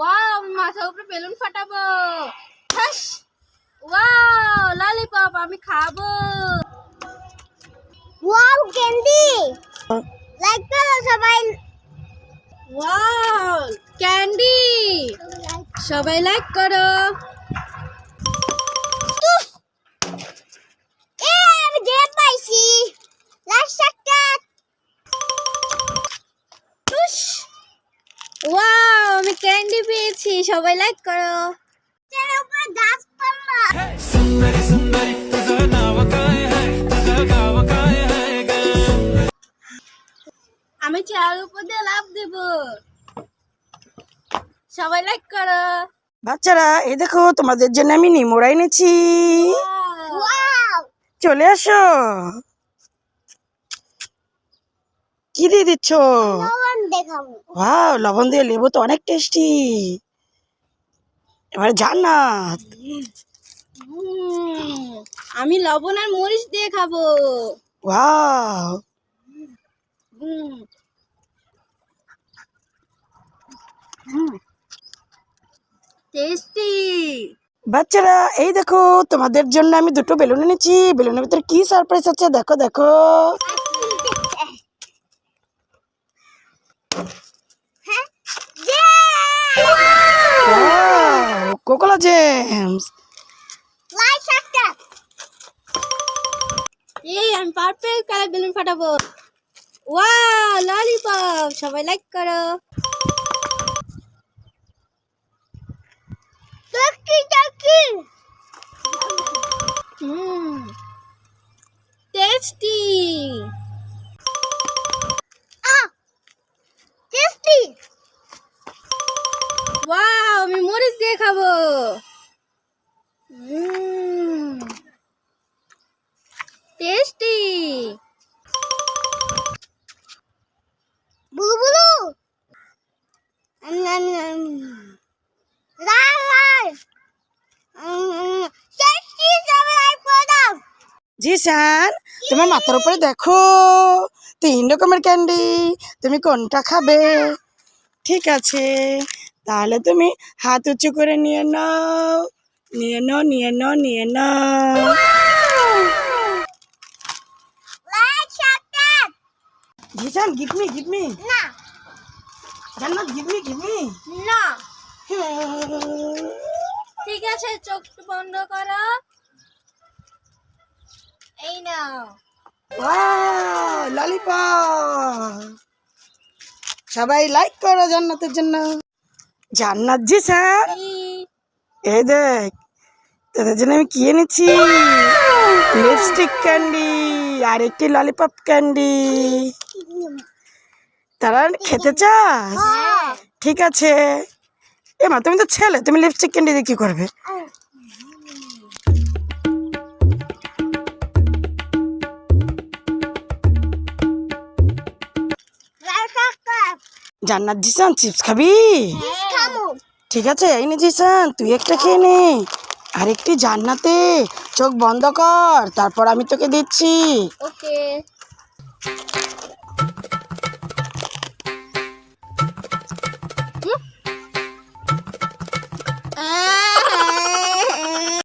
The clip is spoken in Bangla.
ওয়াও মাথার উপরে বেলুন ফাটাবো। হাস! ওয়াও ললিপপ আমি খাব। ওয়াও ক্যান্ডি লাইক করো সবাই ওয়াও ক্যান্ডি সবাই লাইক করো। এ আমি ক্যান্ডি পেয়েছি সবাই লাইক করো। আমি চার উপর দিয়ে লাভ দেব। সবাই লাইক করো। বাচ্চারা এই দেখো তোমাদের জন্য আমি নিমোড়াই নেছি চলে আসো। কি দিয়ে দিচ্ছ? দেখাবো। ওয়াও লবণ দিয়ে লেবু তো অনেক টেস্টি এবারে জান্নাত। উম, আমি লবণ আর মরিচ দিয়ে খাব। ওয়াও টেস্টি বাচ্চারা এই দেখো তোমাদের জন্য আমি দুটো বেলুন এনেছি। বেলুনের ভিতরে কি সারপ্রাইজ আছে? দেখো দেখো। কোকোলা জেমস লাইক সাবস্ক্রাইব এই আমি পার্পল কালার বেলুন ফাটাবো। ওয়াও ললিপপ সবাই লাইক করো। জি স্যার। তোমার মাথার উপরে দেখো তিন রকমের ক্যান্ডি তুমি কোনটা খাবে? ঠিক আছে তাহলে তুমি হাত উঁচু করে নিয়ে নাও নিয়ে নাও নিয়ে নাও নিয়ে নাও। Zishan give me give me না। Jannat give me give me না। ঠিক আছে চোখ বন্ধ করো। এই নাও ললিপপ সবাই লাইক করো জান্নাতের জন্য। জান্নাত জি স্যার। এই দেখ তোদের জন্য আমি কি এনেছি? লিপস্টিক ক্যান্ডি আর একটি ললিপপ ক্যান্ডি তারা খেতে চাস? ঠিক আছে। এমা তুমি তো ছেলে তুমি লিপস্টিক ক্যান্ডি দিয়ে কি করবে? জান্নাত জিসান চিপস খাবি? ঠিক আছে এই নে জিসান তুই একটা খেয়ে নে। আর একটি জান্নাতে চোখ বন্ধ কর তারপর আমি তোকে দিচ্ছি। ওকে।